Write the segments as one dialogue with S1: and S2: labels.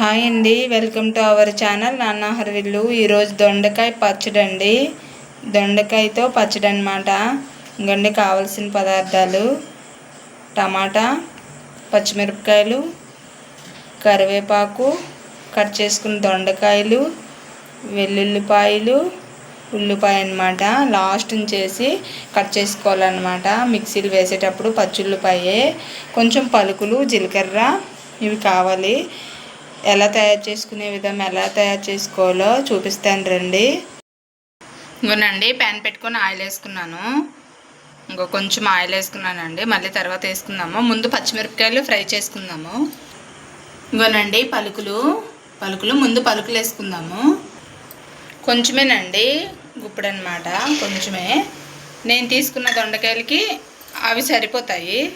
S1: Hi అండి welcome to our channel నాన్న హర్విల్లు ఈరోజు దొండకాయ పచ్చడి అండి దొండకాయతో పచ్చడి అనమాట ఇంకండి కావలసిన పదార్థాలు. టమాటా పచ్చిమిరపకాయలు కరివేపాకు కట్ చేసుకున్న దొండకాయలు వెల్లుల్లిపాయలు ఉల్లిపాయ అనమాట లాస్ట్ చేసి కట్ చేసుకోవాలన్నమాట. మిక్సీలు వేసేటప్పుడు పచ్చుల్లిపాయే కొంచెం పలుకులు జీలకర్ర ఇవి కావాలి. ఎలా తయారు చేసుకునే విధం ఎలా తయారు చేసుకోవాలో చూపిస్తాను రండి. ఇంకోనండి ప్యాన్ పెట్టుకొని ఆయిల్ వేసుకున్నాను. ఇంకో కొంచెం ఆయిల్ వేసుకున్నానండి మళ్ళీ తర్వాత వేసుకుందాము. ముందు పచ్చిమిరపకాయలు ఫ్రై చేసుకుందాము. ఇంకోనండి పలుకులు. పలుకులు ముందు పలుకులు వేసుకుందాము. కొంచెమేనండి గుప్పుడు అనమాట కొంచెమే. నేను తీసుకున్న దొండకాయలకి అవి సరిపోతాయి.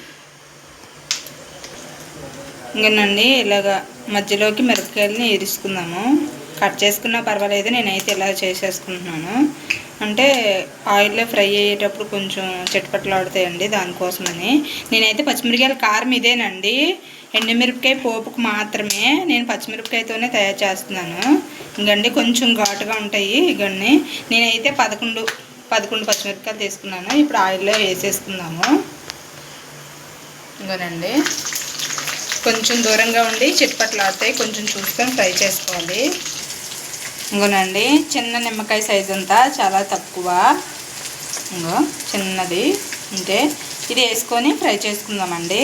S1: ఇంకనండి ఇలాగా మధ్యలోకి మిరపకాయలని ఇరుసుకుందాము కట్ చేసుకున్నా పర్వాలేదు నేనైతే ఇలా చేసేసుకుంటున్నాను. అంటే ఆయిల్లో ఫ్రై అయ్యేటప్పుడు కొంచెం చెట్పట్లాడుతాయండి దానికోసమని. నేనైతే పచ్చిమిరపకాయల కారం ఇదేనండి. ఎండుమిరపకాయ పోపుకు మాత్రమే నేను పచ్చిమిరపకాయతోనే తయారు చేస్తున్నాను. ఇంకండి కొంచెం ఘాటుగా ఉంటాయి ఇవన్నీ నేనైతే పదకొండు పదకొండు పచ్చిమిరపకాయలు తీసుకున్నాను. ఇప్పుడు ఆయిల్లో వేసేసుకుందాము. ఇంకనండి. కొంచెం దూరంగా ఉండి చిట్పట్లు వస్తాయి కొంచెం చూసుకొని ఫ్రై చేసుకోవాలి. ఇంకోనండి చిన్న నిమ్మకాయ సైజు అంతా చాలా తక్కువ. ఇంకో చిన్నది. అంటే ఇది వేసుకొని ఫ్రై చేసుకుందామండి.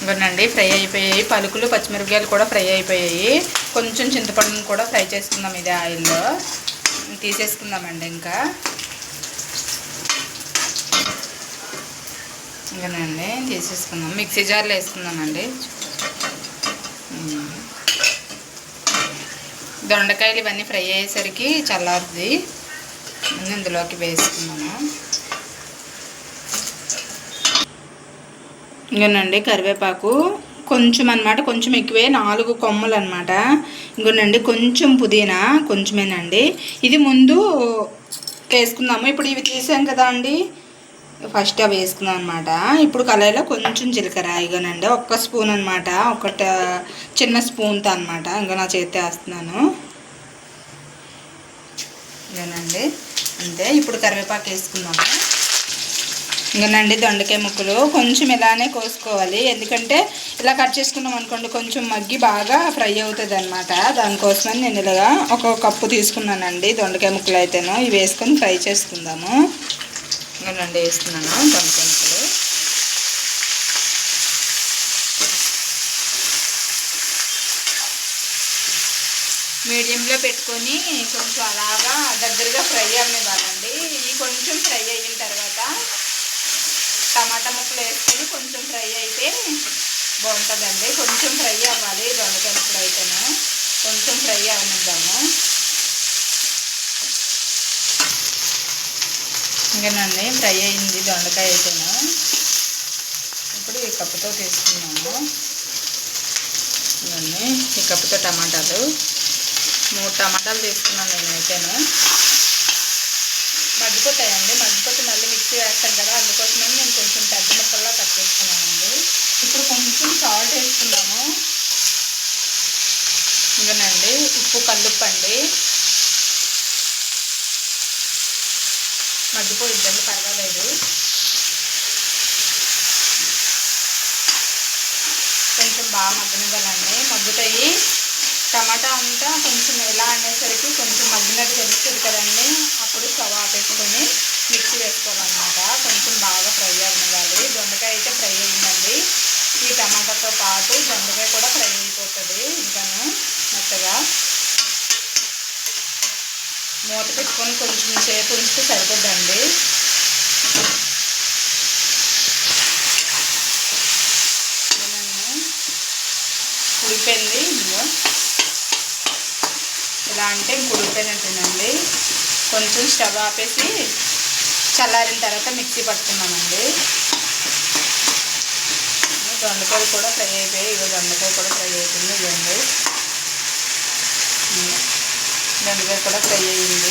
S1: ఇంకోనండి ఫ్రై అయిపోయాయి. పలుకులు పచ్చిమిరపకాయలు కూడా ఫ్రై అయిపోయాయి. కొంచెం చింతపండును కూడా ఫ్రై చేసుకుందాం ఇది ఆయిల్లో. తీసేసుకుందామండి ఇంకా. ఇంకానండి తీసేసుకుందాం. మిక్సీ జార్లో వేసుకుందామండి. దొండకాయలు ఇవన్నీ ఫ్రై అయ్యేసరికి చల్లారుద్ది. ముందు ఇందులోకి వేసుకున్నాము ఇంకోనండి కరివేపాకు కొంచెం అనమాట కొంచెం ఎక్కువే నాలుగు కొమ్మలు అనమాట ఇంకోనండి కొంచెం పుదీనా కొంచెమేనండి. ఇది ముందు వేసుకుందాము. ఇప్పుడు ఇవి తీసాం కదా అండి. ఫస్ట్ అవి వేసుకున్నాం అనమాట ఇప్పుడు కళాయిలో కొంచెం జీలకర్ర ఇగోనండి ఒక్క స్పూన్ అనమాట ఒకట చిన్న స్పూన్తో అనమాట ఇంకా నా చేతి వేస్తున్నాను. ఇదేనండి అంతే. ఇప్పుడు కరివేపాకు వేసుకుందాము. ఇంకనండి దొండకాయ ముక్కలు కొంచెం ఇలానే కోసుకోవాలి. ఎందుకంటే ఇలా కట్ చేసుకున్నాం అనుకోండి కొంచెం మగ్గి బాగా ఫ్రై అవుతుంది అనమాట దానికోసమని నేను ఇలాగా ఒక కప్పు తీసుకున్నానండి. దొండకాయ ముక్కలు అయితేను. ఇవి వేసుకొని ఫ్రై చేసుకుందాము. ఇంకోనండి వేస్తున్నాను. దొండకాయ మీడియంలో పెట్టుకొని కొంచెం అలాగా దగ్గరగా ఫ్రై అవ్వనివ్వాలండి. ఇవి కొంచెం ఫ్రై అయిన తర్వాత టమాటా ముక్కలు వేసుకొని కొంచెం ఫ్రై అయితే బాగుంటుందండి. కొంచెం ఫ్రై అవ్వాలి. దొండకాయ ముక్కలు అయితేను. కొంచెం ఫ్రై అవనిద్దాము ఇంకేనండి ఫ్రై అయింది దొండకాయ అయితేను. ఇప్పుడు ఈ కప్పుతో తీసుకున్నాము ఇవన్నీ ఈ కప్పుతో టమాటాలు. మూడు టమాటాలు తీసుకున్నాను నేనైతేను. మగ్గిపోతాయండి మగ్గిపోతే మళ్ళీ మిక్సీ వేస్తాను కదా అందుకోసమే నేను కొంచెం పెద్ద ముక్కల్లో కట్ చేసుకున్నానండి. ఇప్పుడు కొంచెం సాల్ట్ వేసుకున్నాము ఇంకనండి ఉప్పు కల్లుప్పండి. మగ్గిపోయిద్దండి పర్వాలేదు. కొంచెం బాగా మగ్గనివ్వాలండి. మగ్గుతాయి. టమాటా అంతా కొంచెం ఎలా అనేసరికి కొంచెం మగ్గినట్టు తెలుస్తుంది కదండి. అప్పుడు స్టవ్ ఆపేసుకొని మిక్సీ వేసుకోవాలన్నమాట. కొంచెం బాగా ఫ్రై అవ్వాలి దొండకాయ అయితే ఫ్రై అయ్యిందండి ఈ టమాటాతో పాటు దొండకాయ కూడా ఫ్రై అయిపోతుంది ఇంకాను మెత్తగా మూత పెట్టుకొని కొంచెం సేపు ఉంచితే సరిపోద్దండి. ఉడిపోయింది ఇలా అంటే ఇంక కొంచెం స్టవ్ ఆపేసి చల్లారిన తర్వాత మిక్సీ పట్టుకున్నామండి దొండకాయలు కూడా ఫ్రై అయిపోయాయి. ఇగో దొండకాయ కూడా ఫ్రై అవుతుంది ఇదండి దొండకాయ కూడా ఫ్రై అయ్యింది.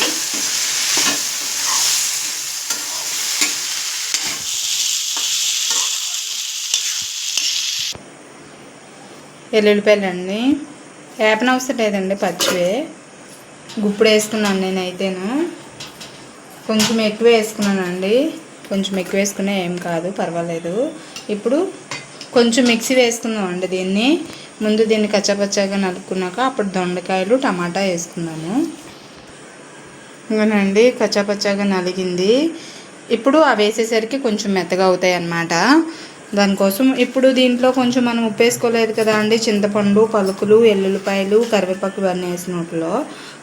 S1: వెల్లుల్లిపాయలు అండి వేపనవసరం లేదండి పచ్చివే. గుప్పుడు వేసుకున్నాను నేనైతేను. కొంచెం ఎక్కువ వేసుకున్నానండి. కొంచెం ఎక్కువ వేసుకున్నా ఏం కాదు పర్వాలేదు. ఇప్పుడు కొంచెం మిక్సీ వేసుకుందాం అండి దీన్ని. ముందు దీన్ని కచ్చపచ్చగా నలుపుకున్నాక అప్పుడు దొండకాయలు టమాటా వేసుకుందాము. ఇంకనండి కచ్చాపచ్చాగా నలిగింది. ఇప్పుడు అవి వేసేసరికి కొంచెం మెత్తగా అవుతాయి అన్నమాట. దానికోసం ఇప్పుడు దీంట్లో కొంచెం మనం ఉప్పు వేసుకోలేదు కదా అండి. చింతపండు పలుకులు ఎల్లుల్లిపాయలు కరివేపాకు ఇవన్నీ వేసినట్లో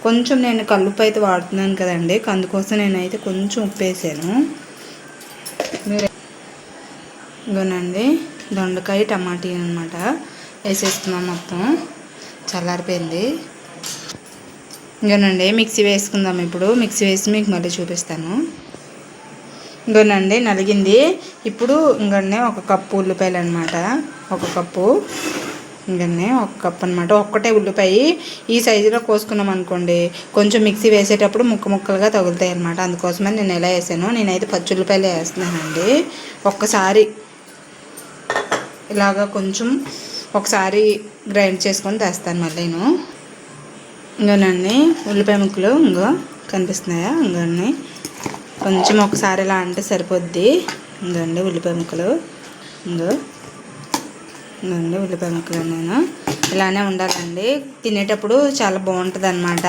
S1: కొంచెం నేను కల్లుప్పు అయితే వాడుతున్నాను కదండి. అందుకోసం నేనైతే కొంచెం ఉప్పు వేసాను. ఇగోనండి దొండకాయ టమాటీ అనమాట వేసేసుకున్నాం మొత్తం. చల్లారిపోయింది. ఇంకోనండి మిక్సీ వేసుకుందాం ఇప్పుడు. మిక్సీ వేసి మీకు మళ్ళీ చూపిస్తాను. ఇంకోనండి నలిగింది. ఇప్పుడు ఇంకొన్ని ఒక కప్పు ఉల్లిపాయలు అనమాట ఒక కప్పు. ఇంకనే ఒక కప్ అనమాట ఒక్కటే ఉల్లిపాయ. ఈ సైజులో కోసుకున్నాం అనుకోండి కొంచెం మిక్సీ వేసేటప్పుడు ముక్క ముక్కలుగా తగులుతాయి అనమాట అందుకోసమని నేను ఎలా వేసాను నేనైతే పచ్చి ఉల్లిపాయలు వేస్తున్నానండి. ఒక్కసారి ఇలాగా కొంచెం ఒకసారి గ్రైండ్ చేసుకొని తెస్తాను మళ్ళీ నేను. ఇంకోనండి ఉల్లిపాయ ముక్కలు ఇంకో కనిపిస్తున్నాయా? ఇంకోండి కొంచెం ఒకసారి ఇలా అంటే సరిపోద్ది. ఇంకోండి ఉల్లిపాయ ముక్కలు ఇంకో ఇంకోండి ఉల్లిపాయ ముక్కలు నేను. ఇలానే ఉండాలండి. తినేటప్పుడు చాలా బాగుంటుంది అనమాట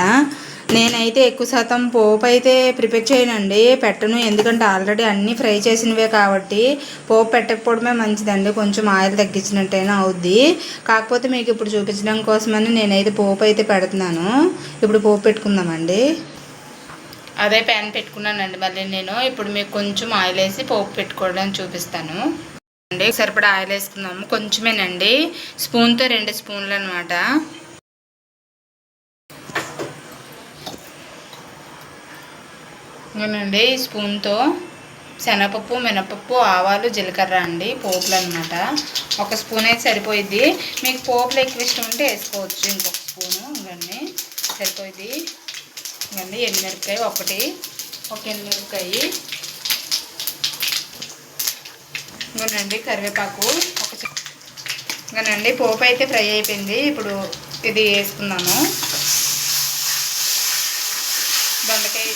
S1: నేనైతే ఎక్కువ శాతం పోపు అయితే ప్రిపేర్ చేయనండి. పెట్టను. ఎందుకంటే ఆల్రెడీ అన్నీ ఫ్రై చేసినవే కాబట్టి పోపు పెట్టకపోవడమే మంచిదండి. కొంచెం ఆయిల్ తగ్గించినట్టయినా అవుద్ది. కాకపోతే మీకు ఇప్పుడు చూపించడం కోసమని నేనైతే పోపు అయితే పెడుతున్నాను. ఇప్పుడు పోపు పెట్టుకుందామండి. అదే ప్యాన్ పెట్టుకున్నానండి. మళ్ళీ నేను ఇప్పుడు మీకు కొంచెం ఆయిల్ వేసి పోపు పెట్టుకోవడానికి చూపిస్తాను. అండి సరిపడా ఆయిల్ వేసుకుందాము. కొంచెమేనండి. స్పూన్తో రెండు స్పూన్లు అనమాట ఇంకేనండి స్పూన్తో శనగపప్పు మినపప్పు ఆవాలు జీలకర్ర అండి పోపులు అనమాట ఒక స్పూన్ అయితే సరిపోయిద్ది. మీకు పోపులు ఎక్కువ ఇష్టం ఉంటే వేసుకోవచ్చు. ఇంకొక స్పూను ఇవన్నీ సరిపోయిద్ది. ఇవన్నీ ఎండుమిరపకాయ ఒకటి. ఒక ఎండుమిరపకాయ ఇంకోనండి కరివేపాకు ఒక ఇంకోనండి పోపు అయితే ఫ్రై అయిపోయింది. ఇప్పుడు ఇది వేసుకున్నాను దొండకాయ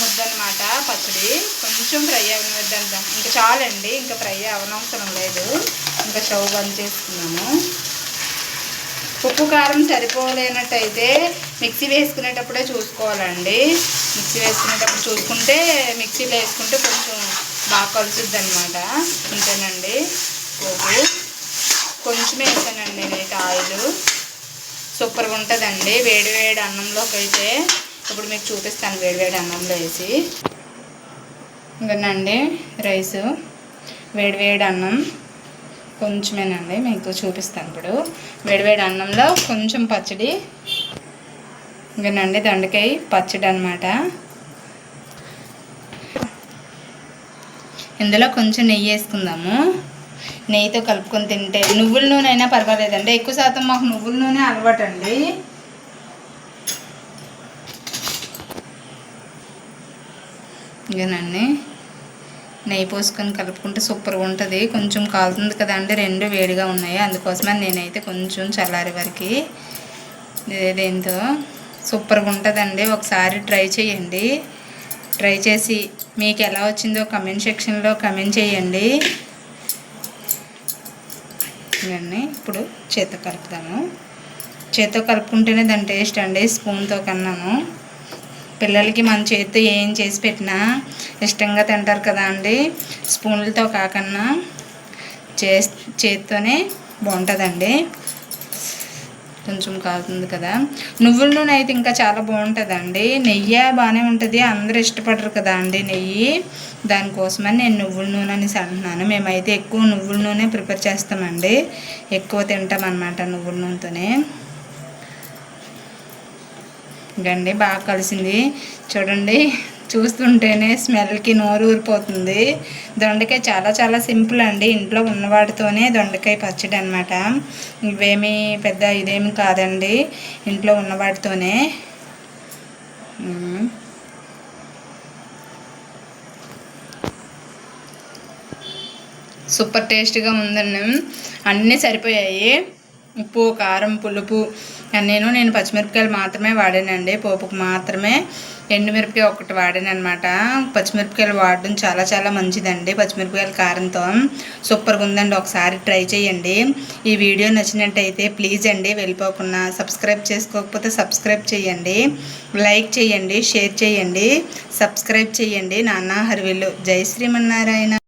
S1: ముద్దనమాట పచ్చడి. కొంచెం ఫ్రై అవనిద్దాం ఇంకా చాలండి ఇంకా ఫ్రై అవనవసరం లేదు. ఇంకా స్టవ్ బంద్ చేసుకున్నాము. ఉప్పు కారం సరిపోలేనట్టయితే మిక్సీ వేసుకునేటప్పుడే చూసుకోవాలండి. మిక్సీ వేసుకునేటప్పుడు చూసుకుంటే మిక్సీలో వేసుకుంటే కొంచెం బాగా కలుసుద్ది అనమాట అంతేనండి పోపు. కొంచెం వేసానండి నేనైతే ఆయిల్ సూపర్గా ఉంటుందండి వేడి వేడి అన్నంలోకి అయితే ఇప్పుడు మీకు చూపిస్తాను వేడివేడి అన్నంలో వేసి. ఇంకనండి రైస్ వేడివేడి అన్నం కొంచెమేనండి మీకు చూపిస్తాను ఇప్పుడు. వేడివేడి అన్నంలో కొంచెం పచ్చడి ఇంకనండి దండకాయ పచ్చడి అనమాట ఇందులో కొంచెం నెయ్యి వేసుకుందాము. నెయ్యితో కలుపుకొని తింటే నువ్వుల నూనె అయినా పర్వాలేదండి. ఎక్కువ శాతం మాకు నువ్వుల నూనె అలవాటు ఇదేనండి. నెయ్యి పోసుకొని కలుపుకుంటే సూపర్గా ఉంటుంది. కొంచెం కాలుతుంది కదా రెండు వేడిగా ఉన్నాయి. అందుకోసమని నేనైతే కొంచెం చల్లారి వరకు ఇదేదేంతో సూపర్గా ఉంటుందండి. ఒకసారి ట్రై చేయండి. ట్రై చేసి మీకు ఎలా వచ్చిందో కమెంట్ సెక్షన్లో కమెంట్ చేయండి. ఇవన్నీ ఇప్పుడు చేత కలుపుతాము చేత్తో కలుపుకుంటేనే దాని టేస్ట్ అండి స్పూన్తో కన్నాను. పిల్లలకి మన చేతితో ఏం చేసి పెట్టినా ఇష్టంగా తింటారు కదా అండి. స్పూన్లతో కాకన్నా చే చేతితోనే బాగుంటుందండి. కొంచెం కాగుతుంది కదా. నువ్వుల నూనె అయితే ఇంకా చాలా బాగుంటుందండి. నెయ్యి బాగానే ఉంటుంది. అందరూ ఇష్టపడరు కదా అండి నెయ్యి. దానికోసమని నేను నువ్వుల నూనె అనేసి అంటున్నాను. మేమైతే ఎక్కువ నువ్వుల నూనె ప్రిపేర్ చేస్తామండి. ఎక్కువ తింటాం అన్నమాట నువ్వుల నూనెతోనే. గండి బాగా కలిసింది. చూడండి చూస్తుంటేనే స్మెల్కి నోరు ఊరిపోతుంది. దొండకాయ చాలా చాలా సింపుల్ అండి. ఇంట్లో ఉన్నవాటితోనే దొండకాయ పచ్చడి అనమాట ఇవేమీ పెద్ద ఇదేమి కాదండి. ఇంట్లో ఉన్నవాటితోనే. సూపర్ టేస్ట్గా ఉందండి. అన్నీ సరిపోయాయి. ఉప్పు కారం పులుపు నేను నేను పచ్చిమిరపకాయలు మాత్రమే వాడానండి. పోపుకు మాత్రమే ఎండుమిరపకాయ ఒకటి వాడాను అనమాట పచ్చిమిరపకాయలు వాడడం చాలా చాలా మంచిదండి. పచ్చిమిరపకాయల కారంతో సూపర్గా ఉందండి. ఒకసారి ట్రై చేయండి. ఈ వీడియో నచ్చినట్టయితే ప్లీజ్ అండి వెళ్ళిపోకుండా సబ్స్క్రైబ్ చేసుకోకపోతే సబ్స్క్రైబ్ చేయండి. లైక్ చేయండి షేర్ చేయండి సబ్స్క్రైబ్ చేయండి. నాన్న హరివిల్లు జై శ్రీమన్నారాయణ.